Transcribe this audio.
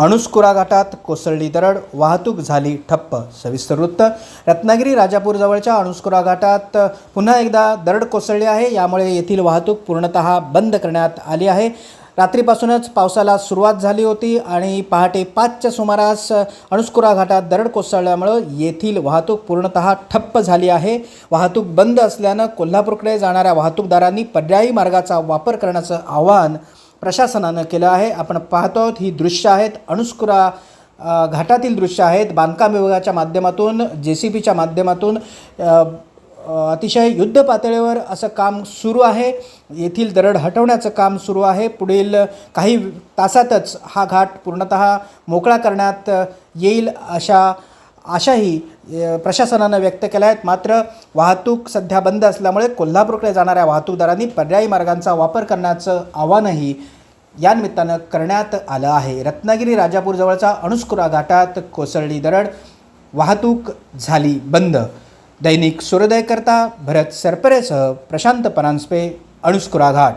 अणुस्कुरा घाटात कोसळली दरड वाहतूक झाली ठप्प सविस्तर वृत्त. रत्नागिरी राजापूरजवळच्या अणुस्कुरा घाटात पुन्हा एकदा दरड कोसळली आहे. यामुळे येथील वाहतूक पूर्णतः बंद करण्यात आली आहे. रात्रीपासूनच पावसाला सुरुवात झाली होती आणि पहाटे पाचच्या सुमारास अणुस्कुरा घाटात दरड कोसळल्यामुळं येथील वाहतूक पूर्णतः ठप्प झाली आहे. वाहतूक बंद असल्यानं कोल्हापूरकडे जाणाऱ्या वाहतूकदारांनी पर्यायी मार्गाचा वापर करण्याचं आवाहन प्रशासनानं केलं आहे. आपण पाहतो आहोत ही दृश्य आहेत. अणुस्कुरा घाटातील दृश्य आहेत. बांधकाम विभागाच्या माध्यमातून जे सी बीच्या माध्यमातून अतिशय युद्ध पातळीवर असं काम सुरू आहे. येथील दरड हटवण्याचं काम सुरू आहे. पुढील काही तासातच हा घाट पूर्णतः मोकळा करण्यात येईल अशा आशाही प्रशासनानं व्यक्त केल्या. आहेत मात्र वाहतूक सध्या बंद असल्यामुळे कोल्हापूरकडे जाणाऱ्या वाहतूकदारांनी पर्यायी मार्गांचा वापर करण्याचं आवाहनही या निमित्तानं करण्यात आलं आहे. रत्नागिरी राजापूरजवळचा अणुस्कुरा घाटात कोसळली दरड. वाहतूक झाली बंद. दैनिक सूर्योदयकरता भरत सरपरेसह प्रशांत परांजपे अणुस्कुरा घाट.